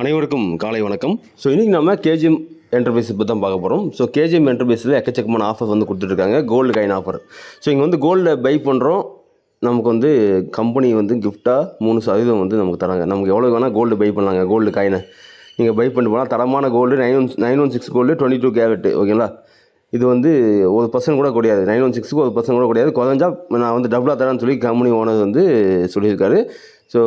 அனைவருக்கும் காலை வணக்கம். ஸோ இன்றைக்கி நம்ம கேஜிஎம் என்டர்பிரைஸ் பற்றி தான் பார்க்க போகிறோம் ஸோ கேஜிஎம் என்டர்பிரைஸில் எக்கச்சக்கமான ஆஃபர் வந்து கொடுத்துட்ருக்காங்க. கோல்டு காயின் ஆஃபர் ஸோ இங்கே வந்து கோல்டை பை பண்ணுறோம் நமக்கு வந்து கம்பெனி வந்து கிஃப்டாக மூணு சதவீதம் வந்து நமக்கு தராங்க. நமக்கு எவ்வளோ வேணால் கோல்டு பை பண்ணலாங்க கோல்டு காயினை நீங்கள் பை பண்ணி போனால் தரமான gold nine one nine one six gold twenty two carat ஓகேங்களா இது வந்து ஒரு பர்சன்ட் கூட கிடையாது நைன் ஒன் சிக்ஸுக்கு ஒரு பர்சன்ட் கூட கிடையாது குறைஞ்சா நான் வந்து டபுளாக தரேன்னு சொல்லி கம்பெனி ஓனர் வந்து சொல்லியிருக்காரு. ஸோ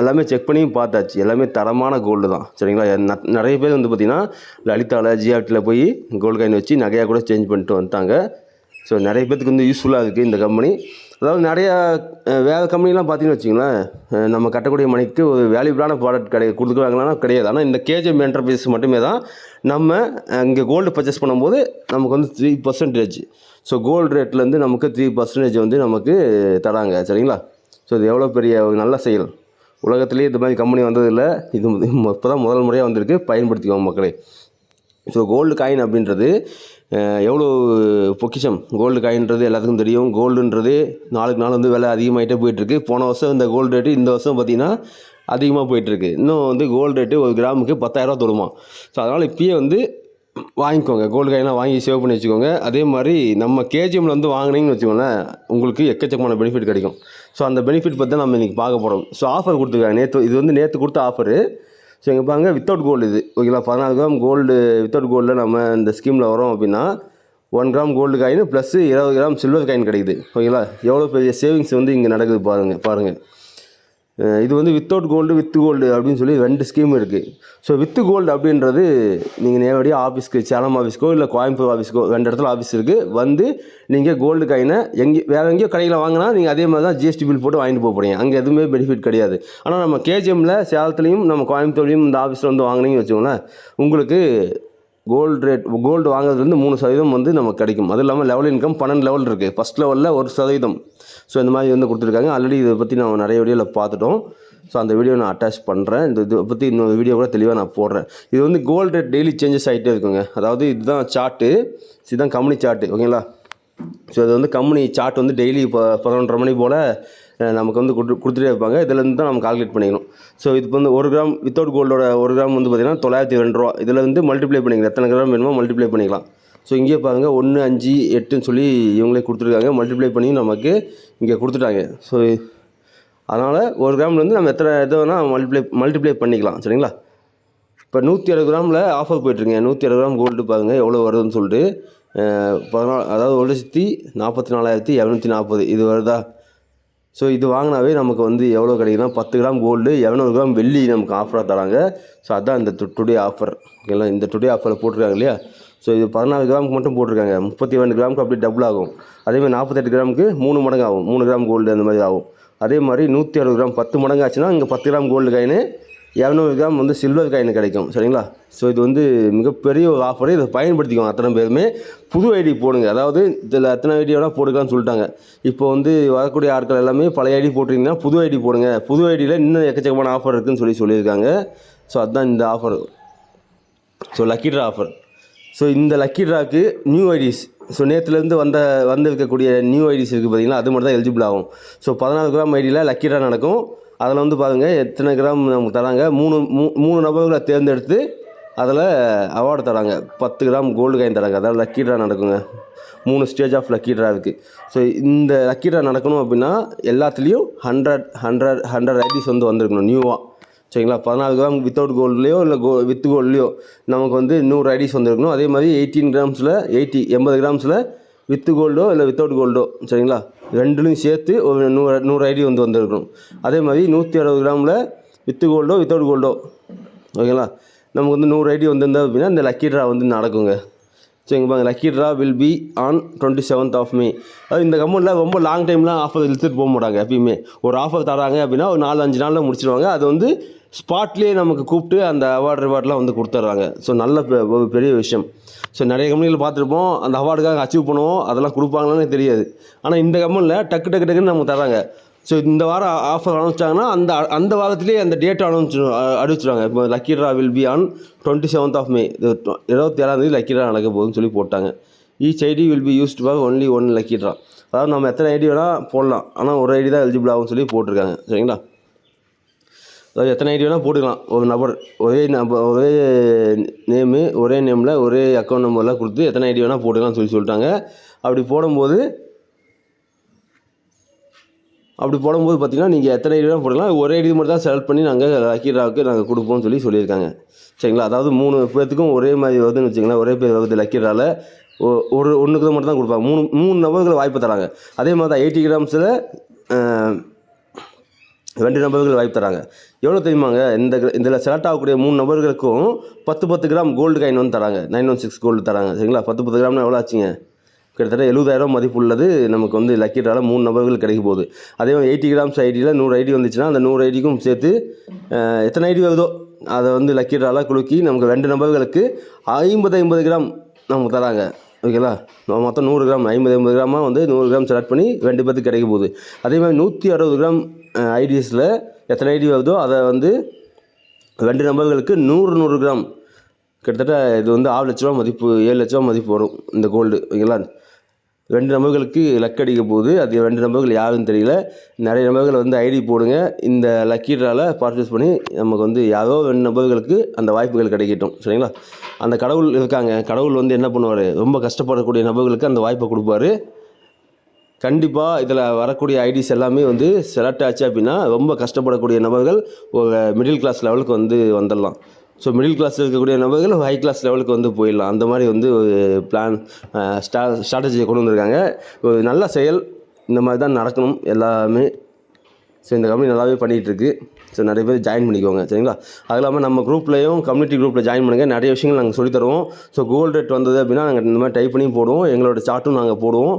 எல்லாமே செக் பண்ணியும் பார்த்தாச்சு. எல்லாமே தரமான கோல்டு தான். சரிங்களா? ந- நிறைய பேர் வந்து பார்த்திங்கன்னா லலிதாவில் ஜிஆர்டியில் போய் கோல்டு காயின் வச்சு நகையாக கூட சேஞ்ச் பண்ணிட்டு வந்துட்டாங்க. ஸோ நிறைய பேத்துக்கு வந்து யூஸ்ஃபுல்லாக இருக்குது இந்த கம்பெனி அதாவது நிறையா வேறு கம்பெனிலாம் பார்த்தீங்கன்னு வச்சிங்களேன் நம்ம கட்டக்கூடிய மணிக்கு ஒரு வேல்யூபிளான ப்ராடக்ட் கிடையாது கொடுத்துருவாங்களான்னா கிடையாது. ஆனால் இந்த கேஜிஎம் என்டர்பிரைஸ் மட்டுமே தான் நம்ம இங்கே கோல்டு பர்ச்சேஸ் பண்ணும்போது நமக்கு வந்து த்ரீ பர்சன்டேஜ் ஸோ கோல்டு ரேட்லேருந்து நமக்கு த்ரீ பர்சன்டேஜ் வந்து நமக்கு தராங்க. சரிங்களா? ஸோ இது எவ்வளோ பெரிய ஒரு நல்ல செயல். உலகத்துலேயே இந்த மாதிரி கம்பெனி வந்ததில்லை. இது இப்போ தான் முதல் முறையாக வந்திருக்கு. பயன்படுத்திக்கோங்க மக்களே. ஸோ கோல்டு காயின் அப்படின்றது எவ்வளோ பொக்கிஷம்? கோல்டு காயின்றது எல்லாத்துக்கும் தெரியும். கோல்டுன்றது நாளுக்கு நாள் வந்து விலை அதிகமாகிட்டே போயிட்டுருக்கு. போன வருஷம் இந்த கோல்டு ரேட்டு இந்த வருஷம் பார்த்திங்கன்னா அதிகமாக போயிட்டுருக்கு. இன்னும் வந்து கோல்டு ரேட்டு ஒரு கிராமுக்கு பத்தாயிரரூவா தொடுமா? ஸோ அதனால் இப்பயே வந்து வாங்கிக்கோங்க. கோல்டு காயினாக வாங்கி சேவ் பண்ணி வச்சுக்கோங்க. அதே மாதிரி நம்ம கேஜிஎம்மில் வந்து வாங்கினீங்கன்னு வச்சுக்கோங்களேன் உங்களுக்கு எக்கச்சக்கமான பெனிஃபிட் கிடைக்கும். ஸோ அந்த பெனிஃபிட் பற்றி தான் நம்ம இன்றைக்கி பார்க்க போகிறோம் ஸோ ஆஃபர் கொடுத்துருக்காங்க. நேற்று இது வந்து நேற்று கொடுத்த ஆஃபரு ஸோ எங்கள் பாருங்க வித்தவுட் கோல்டு இது. ஓகேங்களா பதினாலு கிராம் கோல்டு வித்தவுட் கோல்டில் நம்ம இந்த ஸ்கீமில் வரோம் அப்படின்னா one gram gold coin plus இருபது கிராம் சில்வர் காயின் கிடைக்குது. ஓகேங்களா எவ்வளோ பெரிய சேவிங்ஸ் வந்து இங்கே நடக்குது பாருங்கள் பாருங்கள் இது வந்து வித்தவுட் கோல்டு வித் கோல்டு அப்படின்னு சொல்லி ரெண்டு ஸ்கீம் இருக்குது ஸோ வித் கோல்டு அப்படின்றது நீங்கள் நேரடியாக ஆஃபீஸ்க்கு சேலம் ஆஃபீஸ்க்கோ இல்லை கோயம்புத்தூர் ஆஃபீஸ்க்கோ ரெண்டு இடத்துல ஆஃபீஸ் இருக்குது வந்து நீங்கள் கோல்டு காயினை எங்கே வேறு எங்கேயோ கடையில் வாங்கினா நீங்கள் அதே மாதிரி தான் ஜிஎஸ்டி பில் போட்டு வாங்கிட்டு போக போகிறீங்க அங்கே எதுவுமே பெனிஃபிட் கிடையாது. ஆனால் நம்ம கேஜிஎம்மில் சேலத்துலேயும் நம்ம கோயம்புத்தூர்லேயும் இந்த ஆஃபீஸில் வந்து வாங்கினீங்கன்னு வச்சுக்கோங்களேன் உங்களுக்கு கோல்டு ரேட் கோல்டு வாங்குறதுலேருந்து மூணு சதவீதம் வந்து நமக்கு கிடைக்கும். அது இல்லாமல் லெவல் இன்கம் பன்னெண்டு லெவல் இருக்குது ஃபஸ்ட் லெவலில் ஒரு சதவீதம். ஸோ இந்த மாதிரி வந்து கொடுத்துருக்காங்க. ஆல்ரெடி இதை பற்றி நான் நிறைய வீடியோவில் பார்த்துட்டோம். ஸோ அந்த வீடியோ நான் அட்டாச் பண்ணுறேன் இந்த இதை பற்றி இன்னொரு வீடியோ கூட தெளிவாக நான் போடுறேன். இது வந்து கோல்டு ரேட் டெய்லி சேஞ்சஸ் ஆகிட்டே இருக்குங்க. அதாவது இதுதான் சார்ட்டு இதுதான் கம்பெனி சார்ட்டு ஓகேங்களா? ஸோ இது வந்து கம்பெனி சார்ட் வந்து டெய்லி இப்போ பதினொன்றரை மணி போல் நமக்கு வந்து கொடுத்து கொடுத்துட்டே இருப்பாங்க. இதுலேருந்து தான் நம்ம கால்குலேட் பண்ணிக்கணும். ஸோ இது வந்து ஒரு கிராம் வித்தவுட் கோல்டோட ஒரு கிராம் வந்து பார்த்திங்கன்னா தொள்ளாயிரத்தி ரெண்டு ரூபா. இதில் வந்து மல்டிப்ளை பண்ணிக்கலாம். எத்தனை கிராம் வேணுமோ மல்டிப்ளை பண்ணிக்கலாம். ஸோ இங்கேயே பாருங்கள் ஒன்று அஞ்சு எட்டுன்னு சொல்லி இவங்களே கொடுத்துருக்காங்க. மல்டிப்ளை பண்ணி நமக்கு இங்கே கொடுத்துட்டாங்க. ஸோ அதனால் ஒரு கிராம்லேருந்து நம்ம எத்தனை இது வேணால் மல்டிப்ளை மல்டிப்ளை பண்ணிக்கலாம். சரிங்களா? இப்போ நூற்றி அறுபது கிராமில் ஆஃபர் போயிட்டுருங்க. நூற்றி அறுபது கிராம் கோல்டு பாருங்கள் எவ்வளோ வருதுன்னு சொல்லிட்டு பதினாலு அதாவது ஒரு லட்சத்தி நாற்பத்தி நாலாயிரத்தி இரநூத்தி நாற்பது. இது வருதா? ஸோ இது வாங்கினாவே நமக்கு வந்து எவ்வளோ கிடைக்குதுன்னா பத்து கிராம் கோல்டு இரநூறு கிராம் வெள்ளி நமக்கு ஆஃபராக தராங்க. ஸோ அதான் இந்த டுடே ஆஃபர் ஓகேங்களா இந்த டுடே ஆஃபரில் போட்டிருக்காங்க இல்லையா? ஸோ இது பதினாறு கிராமுக்கு மட்டும் போட்டிருக்காங்க. முப்பத்தி ரெண்டு கிராமுக்கு அப்படியே டபுள் ஆகும். அதேமாதிரி நாற்பத்தெட்டு கிராமுக்கு மூணு மடங்கு ஆகும் மூணு கிராம் கோல்டு அந்த மாதிரி ஆகும். அதே மாதிரி நூற்றி அறுபது கிராம் பத்து மடங்கு ஆச்சுன்னா இங்கே பத்து கிராம் கோல்டு காயின்னு இரநூறு கிராம் வந்து சில்வர் காயின் கிடைக்கும். சரிங்களா? ஸோ இது வந்து மிகப்பெரிய ஒரு ஆஃபர் இதை பயன்படுத்திக்கோங்க அத்தனை பேருமே. புது ஐடி போடுங்க. அதாவது இதில் அத்தனை ஐடி வேணால் போடுக்கலாம்னு சொல்லிட்டாங்க. இப்போ வந்து வரக்கூடிய ஆட்கள் எல்லாமே பழைய ஐடி போட்டிருந்தீங்கன்னா புது ஐடி போடுங்க. புது ஐடியில் இன்னும் எக்கச்சக்கமான ஆஃபர் இருக்குதுன்னு சொல்லி சொல்லியிருக்காங்க. ஸோ அதுதான் இந்த offer so lucky draw offer so இந்த லக்கி ட்ராக்கு நியூ ஐடிஸ் ஸோ நேற்றுலேருந்து வந்த வந்திருக்கக்கூடிய நியூ ஐடிஸ் இருக்குது பார்த்தீங்களா அது மட்டும் தான் எலிஜிபிள் ஆகும். ஸோ பதினாலு கிராம் ஐடியில் லக்கி ட்ரா நடக்கும். அதில் வந்து பாருங்கள் எத்தனை கிராம் நமக்கு தராங்க? மூணு மூ- மூணு நபர்களை தேர்ந்தெடுத்து அதில் அவார்டு தராங்க. பத்து கிராம் கோல்டு காயின் தராங்க. அதாவது லக்கி ட்ரா நடக்குங்க. மூணு ஸ்டேஜ் ஆஃப் லக்கி ட்ரா இருக்குது ஸோ இந்த லக்கி ட்ரா நடக்கணும் அப்படின்னா எல்லாத்துலேயும் ஹண்ட்ரட் ஹண்ட்ரட் ஹண்ட்ரட் ஐடிஸ் வந்து வந்திருக்கணும் நியூவாக சரிங்களா? பதினாலு கிராம் வித்தவுட் கோல்ட்லேயோ இல்லை கோ வித் கோல்ட்லேயோ நமக்கு வந்து நூறு ஐடிஸ் வந்துருக்கணும். அதே மாதிரி எயிட்டீன் கிராம்ஸில் எயிட்டி எண்பது கிராம்ஸில் வித் கோல்டோ இல்லை வித்தவுட் கோல்டோ சரிங்களா? ரெண்டுலையும் சேர்த்து ஒரு நூறு நூறு ஐடி வந்து வந்திருக்கணும். அதே மாதிரி நூற்றி அறுபது கிராமில் வித்து கோல்டோ வித்தவுட் கோல்டோ ஓகேங்களா? நமக்கு வந்து நூறு ஐடி வந்திருந்தா அப்படின்னா இந்த லக்கி ட்ரா வந்து நடக்குங்க. சரிங்க பாருங்க. Lucky draw will be on twenty seventh of May அது இந்த கம்பெனியில் ரொம்ப லாங் டைம்லாம் ஆஃபர் இழுத்துட்டு போக மாட்டாங்க எப்பயுமே. ஒரு ஆஃபர் தராங்க அப்படின்னா ஒரு நாலு அஞ்சு நாளில் முடிச்சிடுவாங்க அது வந்து ஸ்பாட்லேயே நமக்கு கூப்பிட்டு அந்த அவார்டு ரிவார்ட்லாம் வந்து கொடுத்துட்றாங்க ஸோ நல்ல பெ- பெரிய விஷயம். ஸோ நிறைய கம்பெனிகள் பார்த்துருப்போம். அந்த அவார்டுக்காக அச்சீவ் பண்ணுவோம். அதெல்லாம் கொடுப்பாங்களான்னு தெரியாது. ஆனால் இந்த கம்பெனியில் டக்கு டக்கு டக்குன்னு நமக்கு தராங்க ஸோ இந்த வாரம் ஆஃபர் அனுப்பிச்சாங்கன்னா அந்த அந்த வாரத்திலேயே அந்த டேட் அனுப்பிச்சு அறிவிச்சிருவாங்க இப்போ lucky draw will be on twenty seventh of May இருபத்தி ஏழாந்தேதி லக்கி ட்ரா நடக்க போகுதுன்னு சொல்லி போட்டாங்க. Each ID will be used for only one lucky draw அதாவது நம்ம எத்தனை ஐடி வேணால் போடலாம். ஆனால் ஒரு ஐடி தான் எலிஜிபிள் ஆகும்னு சொல்லி போட்டிருக்காங்க. சரிங்களா? அதாவது எத்தனை ஐடி வேணால் போட்டுக்கலாம். ஒரு நபர் ஒரே நபர் ஒரே நேமு ஒரே நேமில் ஒரே அக்கௌண்ட் நம்பர்லாம் கொடுத்து எத்தனை ஐடி வேணால் போட்டுக்கலாம்னு சொல்லி சொல்லிட்டாங்க. அப்படி போடும்போது அப்படி போடும்போது பார்த்திங்கன்னா நீங்கள் எத்தனை ஐடி வேணால் போடலாம் ஒரே ஐடி மட்டும் தான் செலக்ட் பண்ணி நாங்கள் லக்கீராவுக்கு நாங்கள் கொடுப்போம்னு சொல்லி சொல்லியிருக்காங்க. சரிங்களா? அதாவது மூணு பேர்த்துக்கும் ஒரே மாதிரி வருதுன்னு வச்சுங்களேன் ஒரே பேர் வருது லக்கீரால் ஒரு ஒன்றுக்கு மட்டும் தான் கொடுப்பாங்க. மூணு மூணு நபர்கள் வாய்ப்பு தராங்க. அதே மாதிரி தான் எயிட்டி கிராம்ஸில் ரெண்டு நபர்கள் வாய்ப்பு தராங்க. எவ்வளோ தெரியுமாங்க? இந்த இதில் செலக்ட் ஆகக்கூடிய மூணு நபர்களுக்கும் பத்து பத்து கிராம் கோல்டு காயின் வந்து தராங்க. நைன் ஒன் சிக்ஸ் கோல்டு தராங்க. சரிங்களா? பத்து பத்து கிராம்னா எவ்வளோ ஆச்சுங்க? கிட்டத்தட்ட எழுபதாயிரம் மதிப்பு உள்ளது. நமக்கு வந்து லக்கீட்டால் மூணு நபர்கள் கிடைக்க போகுது. அதே மாதிரி எயிட்டி கிராம்ஸ் ஐடியில் நூறு ஐடி வந்துச்சுன்னா அந்த நூறு ஐடிக்கும் சேர்த்து எத்தனை ஐடி வருதோ அதை வந்து லக்கீட்டால் குலுக்கி நமக்கு ரெண்டு நபர்களுக்கு ஐம்பது ஐம்பது கிராம் நமக்கு தராங்க. ஓகேங்களா? நம்ம மொத்தம் நூறு கிராம் ஐம்பது ஐம்பது கிராமாக வந்து நூறு கிராம் செலக்ட் பண்ணி ரெண்டு பேர்த்துக்கு கிடைக்க போகுது. அதே மாதிரி நூற்றி அறுபது கிராம் ஐடிஎஸில் எத்தனை ஐடி வருதோ அதை வந்து ரெண்டு நபர்களுக்கு நூறு நூறு கிராம். கிட்டத்தட்ட இது வந்து ஆறு லட்ச ரூபா மதிப்பு ஏழு லட்ச ரூபா மதிப்பு வரும் இந்த கோல்டு ஓகேங்களா? ரெண்டு நபர்களுக்கு லக் அடிக்க போகுது. அது ரெண்டு நபர்கள் யாருன்னு தெரியல. நிறைய நபர்கள் வந்து ஐடி போடுங்க. இந்த லக்கீரால் பர்ச்சேஸ் பண்ணி நமக்கு வந்து யாரோ ரெண்டு நபர்களுக்கு அந்த வாய்ப்புகள் கிடைக்கட்டும். சரிங்களா? அந்த கடவுள் இருக்காங்க. கடவுள் வந்து என்ன பண்ணுவார்? ரொம்ப கஷ்டப்படக்கூடிய நபர்களுக்கு அந்த வாய்ப்பை கொடுப்பாரு. கண்டிப்பாக இதில் வரக்கூடிய ஐடிஸ் எல்லாமே வந்து செலக்ட் ஆச்சு அப்படின்னா ரொம்ப கஷ்டப்படக்கூடிய நபர்கள் ஒரு மிடில் கிளாஸ் லெவலுக்கு வந்து வந்துடலாம். ஸோ மிடில் கிளாஸில் இருக்கக்கூடிய நபர்கள் ஹை கிளாஸ் லெவலுக்கு வந்து போயிடலாம். அந்த மாதிரி வந்து ஒரு பிளான் ஸ்டா ஸ்ட்ராட்டஜியை கொண்டு வந்திருக்காங்க. ஒரு நல்ல செயல் இந்த மாதிரி தான் நடக்கணும். எல்லாமே ஸோ இந்த கம்பெனி நல்லாவே பண்ணிகிட்ருக்கு. ஸோ நிறைய பேர் ஜாயின் பண்ணிக்கோங்க. சரிங்களா? அது இல்லாமல் நம்ம குரூப்லேயும் கம்யூனிட்டி குரூப்பில் ஜாயின் பண்ணுங்கள் நிறைய விஷயங்கள் நாங்கள் சொல்லித் தருவோம். ஸோ கோல்டு ரேட் வந்தது அப்படின்னா நாங்கள் இந்த மாதிரி டைப் பண்ணி போடுவோம். எங்களோட சார்ட்டும் நாங்கள் போடுவோம்.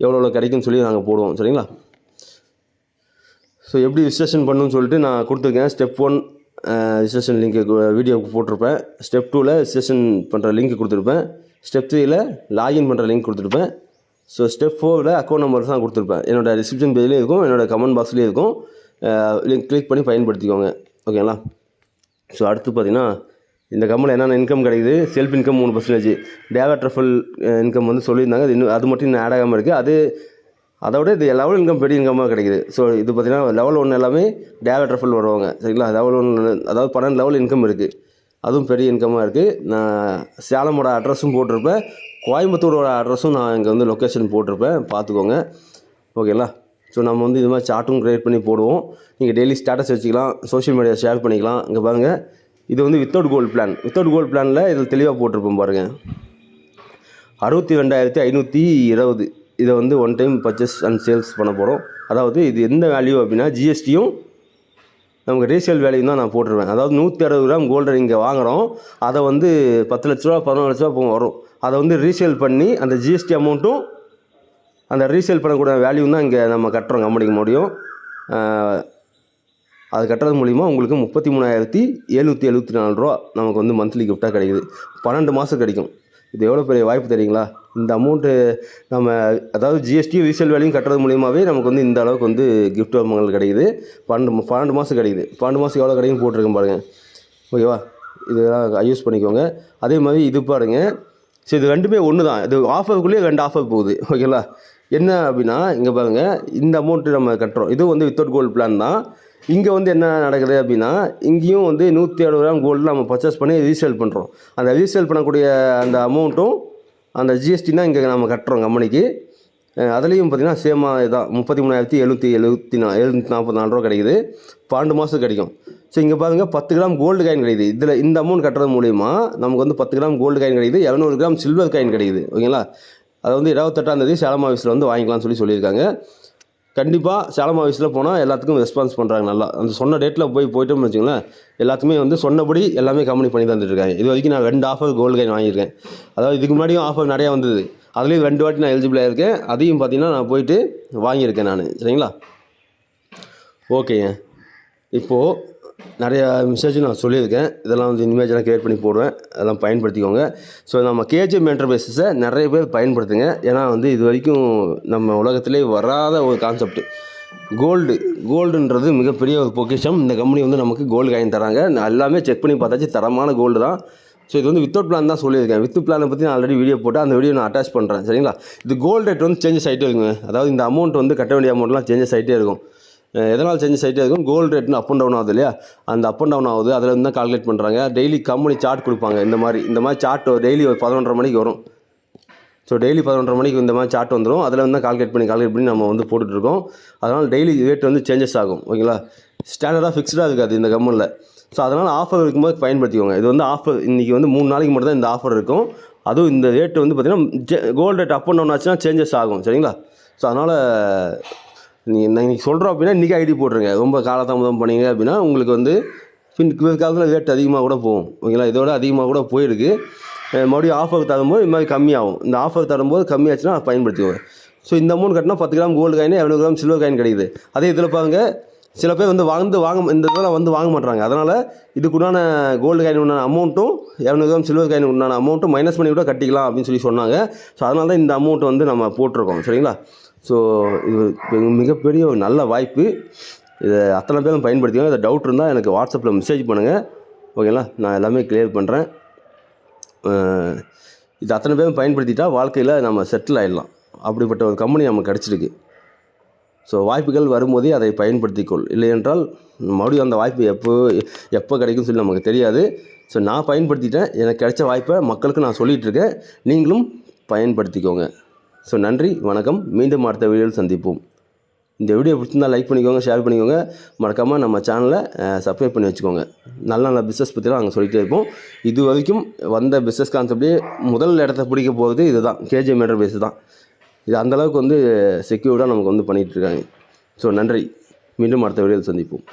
எவ்வளோ எவ்வளோ கிடைக்கும்னு சொல்லி நாங்கள் போடுவோம். சரிங்களா? ஸோ எப்படி விசேஷன் பண்ணணும்னு சொல்லிட்டு நான் கொடுத்துருக்கேன். ஸ்டெப் ஒன் ரிஜிஸ்ட்ரேஷன் லிங்க்கு வீடியோவுக்கு போட்டிருப்பேன். ஸ்டெப் டூவில் ரிஜிஸ்ட்ரேஷன் பண்ணுற லிங்க் கொடுத்துருப்பேன். ஸ்டெப் த்ரீயில் லாகின் பண்ணுற லிங்க் கொடுத்துருப்பேன். ஸோ ஸ்டெப் ஃபோரில் அக்கௌண்ட் நம்பர் தான் கொடுத்துருப்பேன். என்னோடய டிஸ்கிரிப்ஷன் பேஜ்லேயும் இருக்கும் என்னோடய கமெண்ட் பாக்ஸ்லேயும் இருக்கும். லிங்க் கிளிக் பண்ணி பயன்படுத்திக்கோங்க. ஓகேங்களா ஸோ அடுத்து பார்த்தீங்கன்னா இந்த கம்பெனியில் என்னென்ன இன்கம் கிடைக்குது? செல்ஃப் இன்கம் மூணு பர்சன்டேஜ் டேவா ட்ரஃபல் இன்கம் வந்து சொல்லியிருந்தாங்க. அது இன்னும் அது மட்டும் இன்னும் ஆட் ஆகாமல் இருக்குது அது அதை விட இது லெவல் இன்கம் பெரிய இன்கமாக கிடைக்குது. ஸோ இது பார்த்திங்கன்னா லெவல் ஒன்று எல்லாமே டேவா ட்ரஃபல் வருவாங்க. சரிங்களா? லெவல் ஒன்று அதாவது பன்னெண்டு லெவல் இன்கம் இருக்குது அதுவும் பெரிய இன்கமாக இருக்குது நான் சேலமோட அட்ரஸும் போட்டிருப்பேன். கோயம்புத்தூரோட அட்ரஸும் நான் இங்கே வந்து லொக்கேஷன் போட்டிருப்பேன். பார்த்துக்கோங்க ஓகேங்களா? ஸோ நம்ம வந்து இது மாதிரி சார்ட்டும் க்ரியேட் பண்ணி போடுவோம். நீங்கள் டெய்லி ஸ்டேட்டஸ் வச்சுக்கலாம். சோஷியல் மீடியா ஷேர் பண்ணிக்கலாம். இங்கே பாருங்கள் இது வந்து without gold plan without gold பிளானில் இதில் தெளிவாக போட்டிருப்போம் பாருங்கள் அறுபத்தி ரெண்டாயிரத்தி ஐநூற்றி இருபது. இதை வந்து one time purchase and sales பண்ண போகிறோம் அதாவது இது எந்த வேல்யூ அப்படின்னா ஜிஎஸ்டியும் நமக்கு ரீசேல் வேல்யூ தான் நான் போட்டுருவேன். அதாவது நூற்றி அறுபது கிராம் கோல்டு இங்கே வாங்குகிறோம் அதை வந்து பத்து லட்ச ரூபா பதினொரு லட்ச ரூபா வரும். அதை வந்து ரீசேல் பண்ணி அந்த ஜிஎஸ்டி அமௌண்ட்டும் அந்த ரீசேல் பண்ணக்கூடிய வேல்யூ தான் இங்கே நம்ம கட்டுறோம் கம்பெனிக்கு முடியும். அது கட்டுறது மூலிமா உங்களுக்கு முப்பத்தி மூணாயிரத்தி எழுநூற்றி எழுபத்தி நாலு ரூபா நமக்கு வந்து மந்த்லி கிஃப்டாக கிடைக்குது. பன்னெண்டு மாதம் கிடைக்கும். இது எவ்வளோ பெரிய வாய்ப்பு தெரியுங்களா? இந்த அமௌண்ட்டு நம்ம அதாவது ஜிஎஸ்டி ரீசேல் வேலையும் கட்டுறது மூலியமாகவே நமக்கு வந்து இந்த அளவுக்கு வந்து கிஃப்ட் வருமானங்கள் கிடைக்குது. பன்னெண்டு பன்னெண்டு மாதம் கிடைக்குது. பன்னெண்டு மாதம் எவ்வளோ கிடைக்கும் போட்டிருக்கேன் பாருங்கள் ஓகேவா? இதெல்லாம் யூஸ் பண்ணிக்கோங்க. அதே மாதிரி இது பாருங்க. சரி இது ரெண்டுமே ஒன்று தான் இது ஆஃபருக்குள்ளேயே ரெண்டு ஆஃபர் போகுது. ஓகேங்களா? என்ன அப்படின்னா இங்கே பாருங்கள் இந்த அமௌண்ட்டு நம்ம கட்டுறோம். இதுவும் வந்து வித்தவுட் கோல்டு பிளான் தான். இங்கே வந்து என்ன நடக்குது அப்படின்னா இங்கேயும் வந்து நூற்றி அறுபது கிராம் கோல்டு நம்ம பர்ச்சேஸ் பண்ணி ரீசேல் பண்ணுறோம் அந்த ரீசேல் பண்ணக்கூடிய அந்த அமௌண்ட்டும் அந்த ஜிஎஸ்டினா இங்கே நம்ம கட்டுறோம் கம்பெனிக்கு. அதுலேயும் பார்த்தீங்கன்னா சேமாக இதான். முப்பத்தி மூணாயிரத்தி எழுநூற்றி எழுபத்தி நா எழுநூற்றி நாற்பத்தி நாலு ரூபா கிடைக்குது. பன்னெண்டு மாதம் கிடைக்கும். ஸோ இங்கே பாருங்கள் பத்து கிராம் கோல்டு காயின் கிடைக்குது. இதில் இந்த அமௌண்ட் கட்டுறது மூலிமா நமக்கு வந்து பத்து கிராம் கோல்டு காயின் கிடைக்குது. இரநூறு கிராம் சில்வர் காயின் கிடைக்குது. ஓகேங்களா? அதை வந்து இருபத்தெட்டாம் தேதி சேலம் ஆஃபீஸில் வந்து வாங்கிக்கலாம்னு சொல்லி சொல்லியிருக்காங்க. கண்டிப்பாக சேலம் ஆஃபீஸில் போனால் எல்லாத்துக்கும் ரெஸ்பான்ஸ் பண்ணுறாங்க நல்லா. அந்த சொன்ன டேட்டில் போய் போயிட்டோம்னு வச்சுங்களேன் எல்லாத்துக்குமே வந்து சொன்னபடி எல்லாமே கம்பெனி பண்ணி தந்துட்டுருக்காங்க இது வரைக்கும் நான் ரெண்டு ஆஃபர் கோல்டு கைன் வாங்கியிருக்கேன். அதாவது இதுக்கு முன்னாடியும் ஆஃபர் நிறையா வந்தது. அதுலேயும் ரெண்டு வாட்டி நான் எலிஜிபிளாக இருக்கேன் அதையும் பார்த்தீங்கன்னா நான் போயிட்டு வாங்கியிருக்கேன் நான். சரிங்களா? ஓகேங்க இப்போது நிறையா மெசேஜ் நான் சொல்லியிருக்கேன். இதெல்லாம் வந்து இமேஜெலாம் க்ரியேட் பண்ணி போடுவேன். அதெல்லாம் பயன்படுத்திக்கோங்க. ஸோ நம்ம கேஜிஎம் என்டர்பிரைசஸை நிறைய பேர் பயன்படுத்துங்க. ஏன்னா வந்து இது வரைக்கும் நம்ம உலகத்திலே வராத ஒரு கான்செப்ட் கோல்டு கோல்டுன்றது மிகப்பெரிய ஒரு பொக்கிஷம். இந்த கம்பெனி வந்து நமக்கு கோல்டு காயின் தராங்க. எல்லாமே செக் பண்ணி பார்த்தாச்சு. தரமான கோல்டு தான். ஸோ இது வந்து வித்தவுட் பிளான் தான் சொல்லியிருக்கேன். வித் பிளானை பற்றி நான் ஆல்ரெடி வீடியோ போட்டு அந்த வீடியோ நான் அட்டாச் பண்ணுறேன் சரிங்களா? இது கோல்டு ரேட் வந்து சேஞ்சஸ் ஆகிட்டே இருக்குங்க. அதாவது இந்த அமௌண்ட் வந்து கட்ட வேண்டிய அமௌண்ட்லாம் சேஞ்சஸ் ஆகிட்டே இருக்கும். எதனால் சேஞ்சஸ் ஆகிட்டே இருக்கும் கோல்டு ரேட்னு அப் அண்ட் டவுன் ஆகுது இல்லையா? அந்த அப் அண்ட் டவுன் ஆகுது. அதில் இருந்து தான் கால்குலேட் பண்ணுறாங்க டெய்லி கம்பெனி சார்ட் கொடுப்பாங்க. இந்த மாதிரி இந்த மாதிரி சார்ட் டெய்லி ஒரு பதினொன்றரை மணிக்கு வரும். ஸோ டெய்லி பதினொன்றரை மணிக்கு இந்த மாதிரி சார்ட் வந்துடும் அதில் வந்து கால்குலேட் பண்ணி கால்குலேட் பண்ணி நம்ம வந்து போட்டுட்ருக்கோம் அதனால் டெய்லி ரேட் வந்து சேஞ்சஸ் ஆகும். ஓகேங்களா ஸ்டாண்டர்டாக ஃபிக்ஸ்டாக இருக்காது இந்த கம்பெனியில் ஸோ அதனால் ஆஃபர் இருக்கும்போது பயன்படுத்திக்கோங்க. இது வந்து ஆஃபர் இன்றைக்கி வந்து மூணு நாளைக்கு மட்டும் தான் இந்த ஆஃபர் இருக்கும். அதுவும் இந்த ரேட்டு வந்து பார்த்திங்கன்னா gold rate up and down ஆச்சுன்னா சேஞ்சஸ் ஆகும். சரிங்களா? ஸோ அதனால் நீங்கள் இன்றைக்கி சொல்கிறோம் அப்படின்னா இன்றைக்கி ஐடி போட்டுருங்க. ரொம்ப காலதாமதம் பண்ணீங்க அப்படின்னா உங்களுக்கு வந்து பின் காலத்தில் ரேட் அதிகமாக கூட போகும். ஓகேங்களா இதோட அதிகமாக கூட போயிருக்கு. மறுபடியும் ஆஃபர் தரும்போது இது மாதிரி கம்மியாகும். இந்த ஆஃபர் தரும்போது கம்மியாச்சுன்னா பயன்படுத்திக்குவோம் ஸோ இந்த அமௌண்ட் கட்டினா பத்து கிராம் கோல்டு காயின் எவ்வளோ கிராம் சில்வர் காயின் கிடைக்குது. அதே இதில் பாருங்க சில பேர் வந்து வந்து வாங்க இந்த இதில் வந்து வாங்க மாட்டாங்க அதனால் இதுக்குண்டான கோல்டு காயின் உண்டான அமௌண்ட்டும் இரநூறு கிராம் சில்வர் காயின் உண்டான அமௌண்ட்டும் மைனஸ் பண்ணி கூட கட்டிக்கலாம் அப்படின்னு சொல்லி சொன்னாங்க. ஸோ அதனால தான் இந்த அமௌண்ட் வந்து நம்ம போட்டிருக்கோம். சரிங்களா? ஸோ இது மிகப்பெரிய ஒரு நல்ல வாய்ப்பு. இதை அத்தனை பேரும் பயன்படுத்திக்கோங்க. இதை டவுட் இருந்தால் எனக்கு வாட்ஸ்அப்பில் மெசேஜ் பண்ணுங்கள் ஓகேங்களா நான் எல்லாமே கிளியர் பண்ணுறேன் இது அத்தனை பேரும் பயன்படுத்திட்டா வாழ்க்கையில் நம்ம செட்டில் ஆகிடலாம் அப்படிப்பட்ட ஒரு கம்பெனி நமக்கு கிடச்சிருக்கு. ஸோ வாய்ப்புகள் வரும்போதே அதை பயன்படுத்திக்கொள். இல்லை என்றால் மறுபடியும் அந்த வாய்ப்பு எப்போ எப்போ கிடைக்கும்னு சொல்லி நமக்கு தெரியாது. ஸோ நான் பயன்படுத்திட்டேன். எனக்கு கிடைச்ச வாய்ப்பை மக்களுக்கு நான் சொல்லிகிட்டு இருக்கேன். நீங்களும் பயன்படுத்திக்கோங்க. ஸோ நன்றி வணக்கம். மீண்டும் அடுத்த வீடியோவில் சந்திப்போம். இந்த வீடியோ பிடிச்சிருந்தா லைக் பண்ணிக்கோங்க ஷேர் பண்ணிக்கோங்க. மறக்காமல் நம்ம சேனலை சப்ஸ்கிரைப் பண்ணி வச்சுக்கோங்க. நல்ல நல்ல பிஸ்னஸ் பற்றிலாம் நாங்கள் சொல்லிகிட்டே இருப்போம். இது வரைக்கும் வந்த பிஸ்னஸ் கான்செப்டே முதல் இடத்த பிடிக்க போகிறது இதுதான். கேஜி மீட்டர் பேஸ் தான். இது அந்தளவுக்கு வந்து செக்யூர்டாக நமக்கு வந்து பண்ணிகிட்ருக்காங்க ஸோ நன்றி. மீண்டும் அடுத்த வீடியோவில் சந்திப்போம்.